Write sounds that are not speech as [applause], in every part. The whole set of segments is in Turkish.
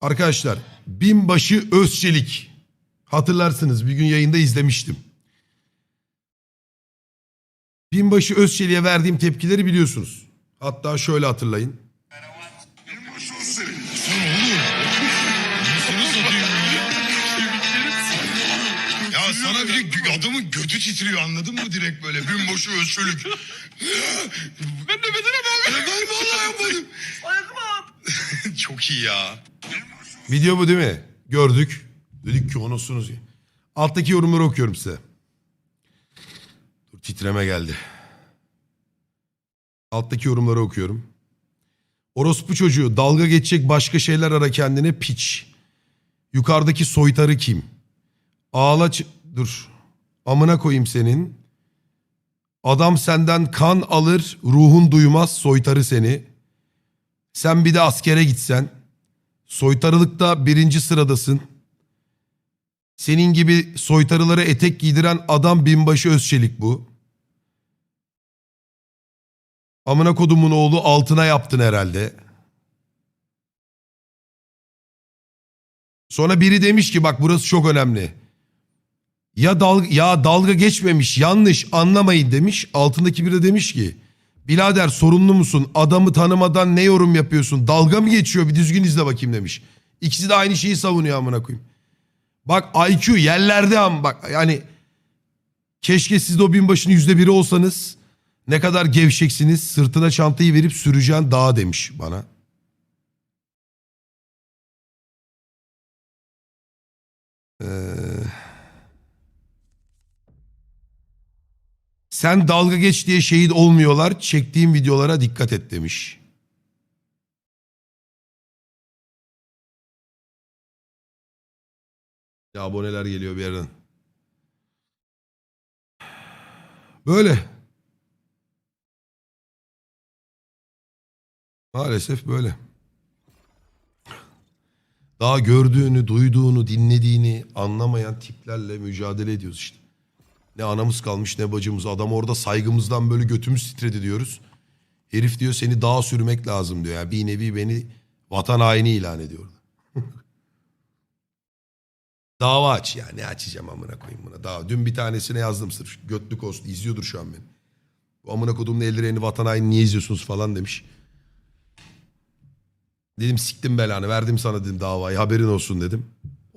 Arkadaşlar binbaşı Özçelik. Hatırlarsınız bir gün yayında izlemiştim. Binbaşı Özçelik'e verdiğim tepkileri biliyorsunuz. Hatta şöyle hatırlayın. Ya sana bir adamın götü titriyor anladın mı direkt böyle gün boşu ölçülük. ben de bedene bak. Ben vallahi yapmadım. Çok ya. Video bu değil mi? Gördük. Dedik ki onosunuz. Alttaki yorumları okuyorum size. Dur titreme geldi. Alttaki yorumları okuyorum. Orospu çocuğu dalga geçecek başka şeyler ara kendine piç. Yukarıdaki soytarı kim? Ağla dur. Amına koyayım senin. Adam senden kan alır, ruhun duymaz soytarı seni. Sen bir de askere gitsen. Soytarılıkta birinci sıradasın. Senin gibi soytarılara etek giydiren adam binbaşı Özçelik bu. Amına kodumun oğlu altına yaptın herhalde. Sonra biri demiş ki bak burası çok önemli. Ya dalga, ya dalga geçmemiş yanlış anlamayın demiş. Altındaki biri de demiş ki birader sorumlu musun? Adamı tanımadan ne yorum yapıyorsun? Dalga mı geçiyor? Bir düzgün izle bakayım demiş. İkisi de aynı şeyi savunuyor amına koyayım. Bak IQ yerlerde am bak yani keşke siz de o binbaşının yüzde biri olsanız ne kadar gevşeksiniz sırtına çantayı verip süreceğin dağa demiş bana. Ee, sen dalga geç diye şehit olmuyorlar. Çektiğim videolara dikkat et demiş. Ya aboneler geliyor bir yerden. Böyle. Maalesef böyle. Daha gördüğünü, duyduğunu, dinlediğini anlamayan tiplerle mücadele ediyoruz işte. Ne anamız kalmış ne bacımız. Adam orada saygımızdan böyle götümüz titredi diyoruz. Herif diyor seni dağa sürmek lazım diyor. Yani bir nevi beni vatan haini ilan ediyor. [laughs] Dava aç ya. Ne açacağım amına koyayım buna. Dava. Dün bir tanesine yazdım sırf. Götlük olsun. İzliyordur şu an beni. Bu amına kodumun ellerini vatan haini niye izliyorsunuz falan demiş. Dedim siktim belanı verdim sana dedim davayı haberin olsun dedim.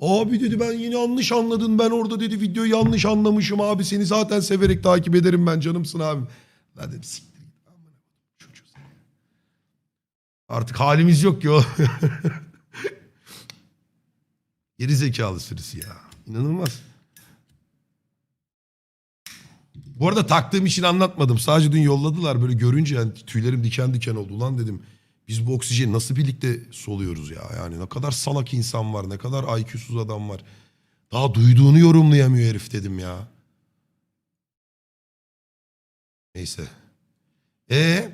Abi dedi ben yine yanlış anladın ben orada dedi videoyu yanlış anlamışım abi seni zaten severek takip ederim ben canımsın abim. Ben dedim siktir. Artık halimiz yok ki o. [laughs] Geri zekalı sürüsü ya. İnanılmaz. Bu arada taktığım için anlatmadım. Sadece dün yolladılar böyle görünce yani tüylerim diken diken oldu. Ulan dedim biz bu oksijeni nasıl birlikte soluyoruz ya? Yani ne kadar salak insan var, ne kadar IQ'suz adam var. Daha duyduğunu yorumlayamıyor herif dedim ya. Neyse. E